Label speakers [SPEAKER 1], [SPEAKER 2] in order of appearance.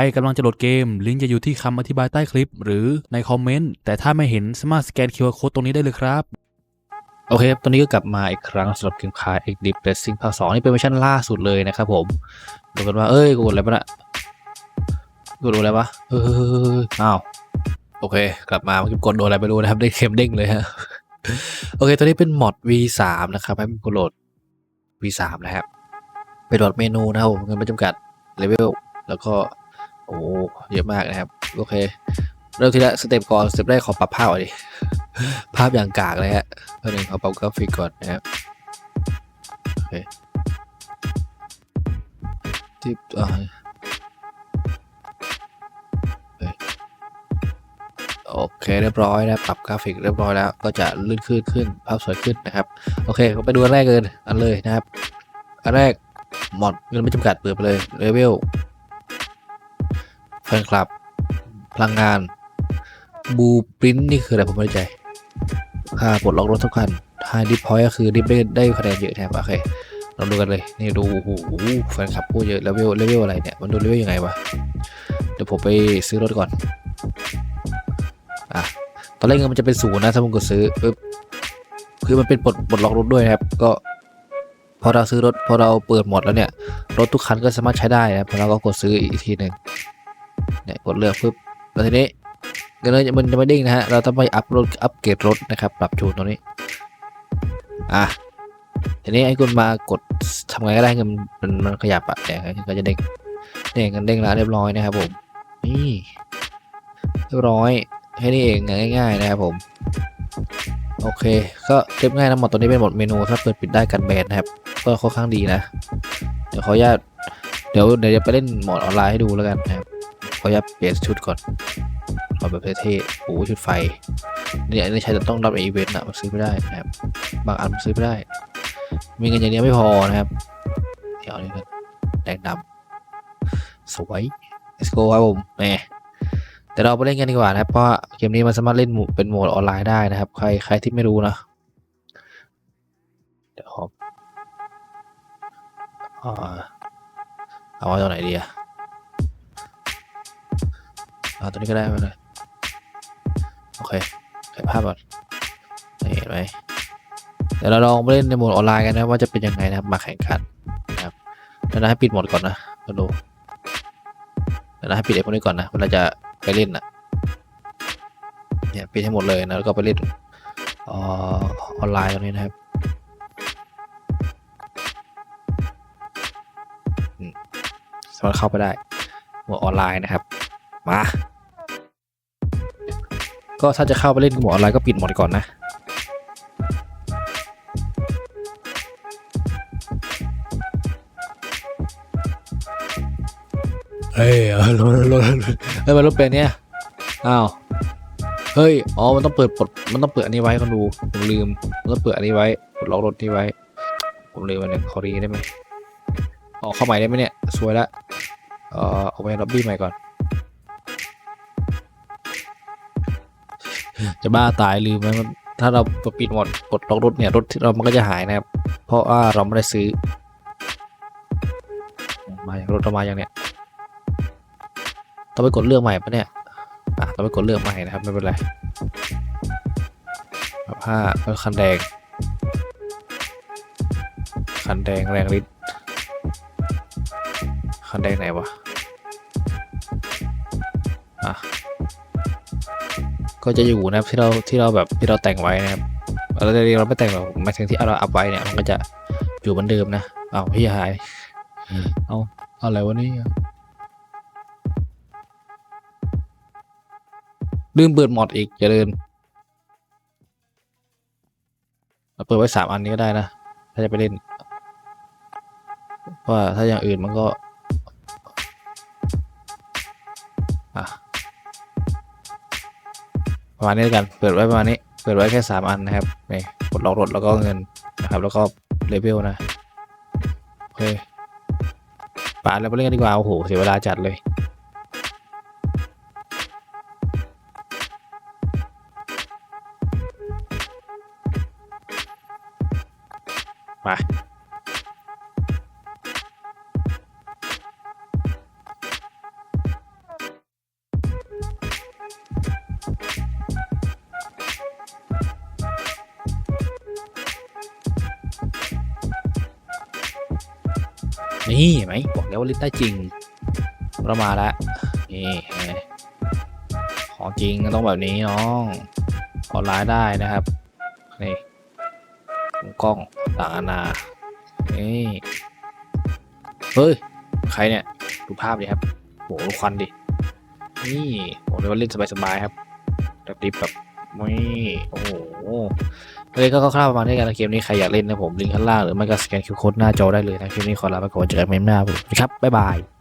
[SPEAKER 1] ใครกำลังจะโหลดเกม ลิงก์จะอยู่ที่คำอธิบายใต้คลิป หรือในคอมเมนต์ แต่ถ้าไม่เห็นสามารถสแกน QR Code ตรงนี้ได้เลยครับ โอเคครับตอนนี้ก็กลับมาอีกครั้งสำหรับเกมคาย X Deep Racing ภาค2นี่เป็นเวอร์ชันล่าสุดเลยนะครับผมดูกันว่า เอ้ย กูกดอะไรปะน่ะกูกดอะไรปะเอออ้าว โอเค กลับมาเมื่อกี้กดโดนอะไรไม่รู้นะครับได้เข็มเด้งเลยฮะ โอเคตัวนี้เป็นมอด V3 นะครับให้มันกดโหลด V3 นะครับ ไปโหลดเมนูนะครับผมเงินไม่จำกัดเลเวลแล้วก็ โอ้เยอะมากนะครับ โอเค เริ่มทีละสเต็ปก่อนสเต็ปแรกขอปรับภาพก่อนดิภาพอย่างกากเลยฮะเพื่อนขอปรับกราฟิกก่อนนะครับโอเคที่อ่าเฮ้ยโอเคเรียบร้อยนะปรับกราฟิกเรียบร้อยแล้วก็จะลื่นขึ้นขึ้นภาพสวยขึ้นนะครับ โอเคไปดูอันแรกเลยอันเลยนะครับ อันแรกหมดเงินไม่จำกัดเปิดไปเลยเลเวล แฟนคลับ พลังงาน บูปรินนี่คืออะไรผมไม่เข้ใจค่าปลดล็อกรถทุกคันถ้าดิพอยก็คือดิฟได้ได้คะแนนเยอะแทนโอเคลองดูกันเลย นี่ดูโอ้โหแฟนคลับพูดเยอะเลเวลเลเวลอะไรเนี่ย มันดูเลเวลยังไงวะ เดี๋ยวผมไปซื้อรถก่อน อะ ตอนแรกเงินมันจะเป็นศูนย์นะถ้าผมกดซื้อปึ๊บคือมันเป็นปลดปลดล็อกรถด้วยนะครับ ก็ พอเราซื้อรถ พอเราเปิดหมดแล้วเนี่ย รถทุกคันก็สามารถใช้ได้นะครับพอเราก็กดซื้ออีกทีหนึ่ง เนี่ยกดเลือกปึ๊บแล้วทีนี้เงินมันจะไม่เด้งนะฮะเราต้องไปอัพรถอัปเกรดรถนะครับปรับจูนตรงนี้อะทีนี้ไอ้คุณมากดทำไงก็ได้เงินมันมันขยับอะเนี่ยก็จะเด้งเนี่ยเงินเด้งแล้วเรียบร้อยนะครับผมนี่เรียบร้อยแค่นี้เองง่าย ๆ นะครับผมโอเค ก็เรียบง่ายนะหมดตัวนี้เป็นหมดเมนูถ้าเปิดปิดได้กันแบนนะครับก็ค่อนข้างดีนะ เดี๋ยวขออนุญาตเดี๋ยวเดี๋ยวจะไปเล่นโหมดออนไลน์ให้ดูแล้วกันนะครับ ขออนุญาตเปลี่ยนชุดก่อนเอาแบบเท่ๆโอ้หชุดไฟเนี่ยอันนี้ใช้ต้องรับอีเวนต์อะมันซื้อไม่ได้นะครับ บางอันมันซื้อไม่ได้ มีเงินอย่างเดียวไม่พอนะครับ เดี๋ยวนี้กันแดงดำสวย let's go ครับผมแหมแต่เราไปเล่นกันดีกว่านะครับ เพราะเกมนี้มันสามารถเล่นเป็นโหมดออนไลน์ได้นะครับ ใครใครที่ไม่รู้นะเดี๋ยวขออ่าเอาไว้ตรงไหนดีอะ เอาตัวนี้ก็ได้มาเลยโอเคเก็บภาพก่อนเห็นไหมเดี๋ยวเราลองไปเล่นในโหมดออนไลน์กันนะว่าจะเป็นยังไงนะครับมาแข่งขันนะครับเดี๋ยวนะให้ปิดหมดก่อนนะมาดูเดี๋ยวนะให้ปิดไอ้พวกนี้ก่อนนะเวลาจะไปเล่นนะเนี่ยปิดให้หมดเลยนะแล้วก็ไปเล่นออออนไลน์ตรงนี้นะครับสามารถเข้าไปได้โหมดออนไลน์นะครับ มา ก็ถ้าจะเข้าไปเล่นกับหมดออนไลน์ก็ปิดหมดก่อนนะเฮ้ยเออรถรถรถเฮ้ยมันรถเป็นเนี่ยอ้าวเฮ้ยอ๋อมันต้องเปิดปลดมันต้องเปิดอันนี้ไว้คนดูผมลืมมันต้องเปิดอันนี้ไว้ปลดล็อกรถนี้ไว้ ผมลืมมันเนี่ยขอรีได้ไหมอ๋อเข้าใหม่ได้ไหมเนี่ยสวยละเอ่อเอาไปล็อบบี้ใหม่ก่อน จะบ้าตายลืมไหมถ้าเราปิดหมดกดล็อกรถเนี่ยรถที่เรามันก็จะหายนะครับ เพราะว่าเราไม่ได้ซื้อ มาอย่างรถเรามาอย่างเนี้ยต้องไปกดเลือกใหม่ปะเนี่ยอะต้องไปกดเลือกใหม่นะครับไม่เป็นไรผ้าเป็นคันแดง คันแดงแรงฤทธิ์คันแดงไหนวะอะ ก็จะอยู่นะครับที่เราที่เราแบบที่เราแต่งไว้นะครับเราจะเราไม่แต่งหรอกหมายถึงที่เราอัพไว้เนี่ยมันก็จะอยู่เหมือนเดิมนะเอาพี่หายเอาอะไรวะนี่ลืมเปิดมอดอีกอย่าลืมเราเปิดไว้สามอันนี้ก็ได้นะ ถ้าจะไปเล่น ว่าถ้าอย่างอื่นมันก็ อะ ประมาณนี้แล้วกัน เปิดไว้ประมาณนี้ เปิดไว้แค่สามอันนะครับนี่กดล็อกรถแล้วก็เงินนะครับ แล้วก็เลเวลนะ โอเคป่าเราไปเล่นกันดีกว่า โอ้โห เสียเวลาจัดเลยไป นี่เห็นไหมบอกแล้วว่าเล่นได้จริงเรามาแล้วนี่ของจริงก็ต้องแบบนี้น้องออนไลน์ได้นะครับนี่กล้องต่างนานี่เฮ้ยใครเนี่ยดูภาพดิครับโหควันดินี่บอกเลยว่าเล่นสบายๆครับแบบดิบแบบไม่โอ้โห เลยก็คร่าวๆประมาณนี้กันนะเกมนี้ใครอยากเล่นนะผมลิงก์ข้างล่างหรือไม่ก็สแกนคิวโค้ดหน้าจอได้เลยนะคลิปนี้ขอลาไปก่อนเจอกันเมมหน้าผมครับบ๊ายบาย